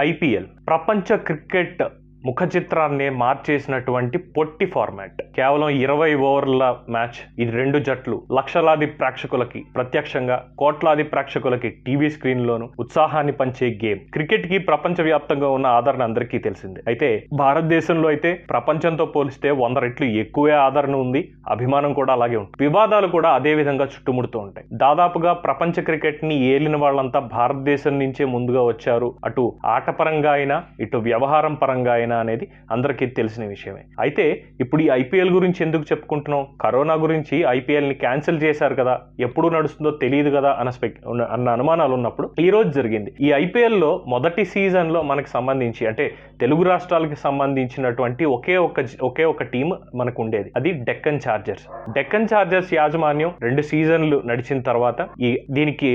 IPL ప్రపంచ cricket ముఖ చిత్రాన్ని మార్చేసినటువంటి పొట్టి ఫార్మాట్ కేవలం ఇరవై ఓవర్ల మ్యాచ్ ఇది రెండు జట్లు. లక్షలాది ప్రేక్షకులకి ప్రత్యక్షంగా కోట్లాది ప్రేక్షకులకి టీవీ స్క్రీన్ లోను ఉత్సాహాన్ని పంచే గేమ్. క్రికెట్కి ప్రపంచ వ్యాప్తంగా ఉన్న ఆదరణ అందరికీ తెలిసిందే. అయితే భారతదేశంలో అయితే ప్రపంచంతో పోలిస్తే వంద రెట్లు ఎక్కువే ఆదరణ ఉంది అభిమానం కూడా అలాగే ఉంటుంది. వివాదాలు కూడా అదే విధంగా చుట్టుముడుతూ ఉంటాయి. దాదాపుగా ప్రపంచ క్రికెట్ని ఏలిన వాళ్ళంతా భారతదేశం నుంచే ముందుగా వచ్చారు. అటు ఆటపరంగా అయినా ఇటు వ్యవహారం పరంగా అయినా అనేది అందరికీ తెలిసిన విషయమే. అయితే ఇప్పుడు ఈ ఐపీఎల్ గురించి ఎందుకు చెప్పుకుంటున్నాం? కరోనా గురించి ఐపీఎల్ని క్యాన్సిల్ చేశారు కదా ఎప్పుడు నడుస్తుందో తెలియదు కదా అన్న స్పెక్ అన్న అనుమానాలు ఉన్నప్పుడు ఈ రోజు జరిగింది. ఈ ఐపీఎల్లో మొదటి సీజన్లో మనకు సంబంధించి అంటే తెలుగు రాష్ట్రాలకి సంబంధించినటువంటి ఒకే ఒక ఒకే ఒక టీం మనకు ఉండేది. అది డెక్కన్ చార్జర్స్. డెక్కన్ చార్జర్స్ యాజమాన్యం రెండు సీజన్లు నడిచిన తర్వాత ఈ దీనికి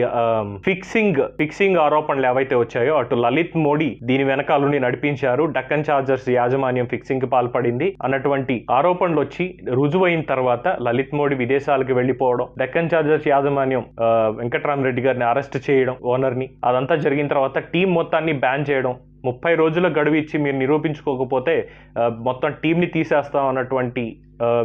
ఫిక్సింగ్ ఫిక్సింగ్ ఆరోపణలు ఏవైతే వచ్చాయో అటు లలిత్ మోడీ దీని వెనకాల నుండి నడిపించారు. డక్కన్ చార్జర్స్ యాజమాన్యం ఫిక్సింగ్కి పాల్పడింది అన్నటువంటి ఆరోపణలు వచ్చి రుజువైన తర్వాత లలిత్ మోడీ విదేశాలకు వెళ్ళిపోవడం డెక్కన్ చార్జర్స్ యాజమాన్యం ఆ, వెంకట్రామరెడ్డి గారిని అరెస్ట్ చేయడం ఓనర్ని అదంతా జరిగిన తర్వాత టీం మొత్తాన్ని బ్యాన్ చేయడం ముప్పై రోజుల గడువు ఇచ్చి మీరు నిరూపించుకోకపోతే మొత్తం టీంని తీసేస్తాం అన్నటువంటి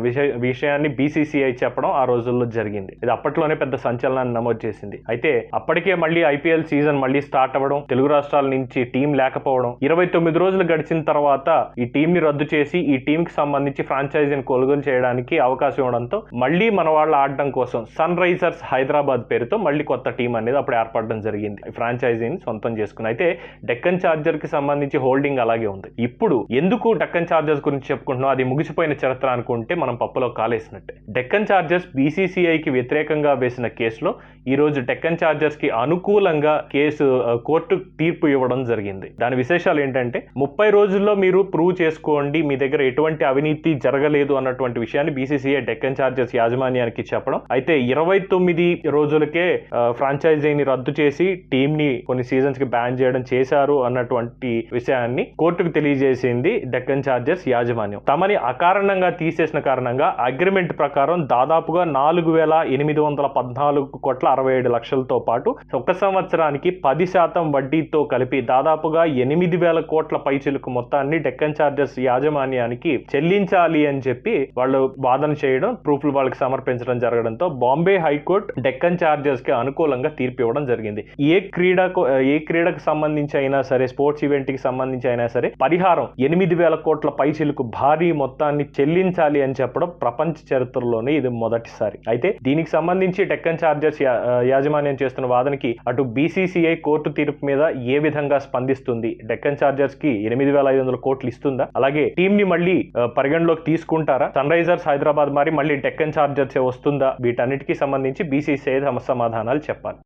విషయ విషయాన్ని బీసీసీఐ చెప్పడం ఆ రోజుల్లో జరిగింది. ఇది అప్పట్లోనే పెద్ద సంచలనాన్ని నమోదు చేసింది. అయితే అప్పటికే మళ్ళీ ఐపీఎల్ సీజన్ మళ్ళీ స్టార్ట్ అవ్వడం తెలుగు రాష్ట్రాల నుంచి టీం లేకపోవడం ఇరవై తొమ్మిది రోజులు గడిచిన తర్వాత ఈ టీం ని రద్దు చేసి ఈ టీం కి సంబంధించి ఫ్రాంచైజీని కొనుగోలు చేయడానికి అవకాశం ఇవ్వడంతో మళ్ళీ మన వాళ్ళు ఆడడం కోసం సన్ రైజర్స్ హైదరాబాద్ పేరుతో మళ్ళీ కొత్త టీం అనేది అప్పుడు ఏర్పడడం జరిగింది. ఫ్రాంచైజీని సొంతం చేసుకుని అయితే డెక్కన్ చార్జర్కి సంబంధించి హోల్డింగ్ అలాగే ఉంది. ఇప్పుడు ఎందుకు డెక్కన్ చార్జర్స్ గురించి చెప్పుకుంటున్నాం? అది ముగిసిపోయిన చరిత్ర ఉంటే మనం పప్పులో కాలేసినట్టే. డెక్కన్ చార్జర్స్ బీసీసీఐకి వ్యతిరేకంగా వేసిన కేసులో ఈరోజు డెక్కన్ చార్జర్స్కి అనుకూలంగా కేసు కోర్టు తీర్పు ఇవ్వడం జరిగింది. దాని విశేషాలు ఏంటంటే ముప్పై రోజుల్లో మీరు ప్రూవ్ చేసుకోండి మీ దగ్గర ఎటువంటి అవినీతి జరగలేదు అన్నటువంటి విషయాన్ని బీసీసీఐ డెక్కన్ చార్జర్స్ యాజమాన్యానికి చెప్పడం. అయితే ఇరవై తొమ్మిది రోజులకే ఫ్రాంచైజీని రద్దు చేసి టీంని కొన్ని సీజన్స్కి బ్యాన్ చేయడం చేశారు అన్నటువంటి విషయాన్ని కోర్టుకు తెలియజేసింది డెక్కన్ చార్జర్స్ యాజమాన్యం. తమని అకారణంగా తీసేసిన కారణంగా అగ్రిమెంట్ ప్రకారం దాదాపుగా నాలుగు వేల ఎనిమిది వందల పద్నాలుగు కోట్ల అరవై ఏడు లక్షలతో పాటు ఒక సంవత్సరానికి పది శాతం వడ్డీతో కలిపి దాదాపుగా ఎనిమిది వేల కోట్ల పైచిలుకు మొత్తాన్ని డెక్కన్ చార్జర్స్ యాజమాన్యానికి చెల్లించాలి అని చెప్పి వాళ్ళు వాదన చేయడం ప్రూఫ్లు వాళ్ళకి సమర్పించడం జరగడంతో బాంబే హైకోర్టు డెక్కన్ చార్జర్స్కి అనుకూలంగా తీర్పు ఇవ్వడం జరిగింది. ఏ క్రీడకు ఏ క్రీడకు సంబంధించి అయినా సరే స్పోర్ట్స్ ఈవెంట్కి సంబంధించి అయినా సరే పరిహారం ఎనిమిది వేల కోట్ల పైచిలుకు భారీ మొత్తాన్ని చెల్లించాలి అని చెప్పడం ప్రపంచ చరిత్రలోనే ఇది మొదటిసారి. అయితే దీనికి సంబంధించి డెక్కన్ చార్జర్స్ యాజమాన్యం చేస్తున్న వాదనకి అటు బీసీసీఐ కోర్టు తీర్పు మీద ఏ విధంగా స్పందిస్తుంది? డెక్కన్ చార్జర్స్కి ఎనిమిది వేల ఐదు వందల కోట్లు ఇస్తుందా? అలాగే టీం ని మళ్ళీ పరిగణలోకి తీసుకుంటారా? సన్ రైజర్స్ హైదరాబాద్ మరి మళ్ళీ డెక్కన్ చార్జర్స్ వస్తుందా? వీటన్నిటికీ సంబంధించి బీసీసీఐ తమ సమాధానాలు చెప్పాలి.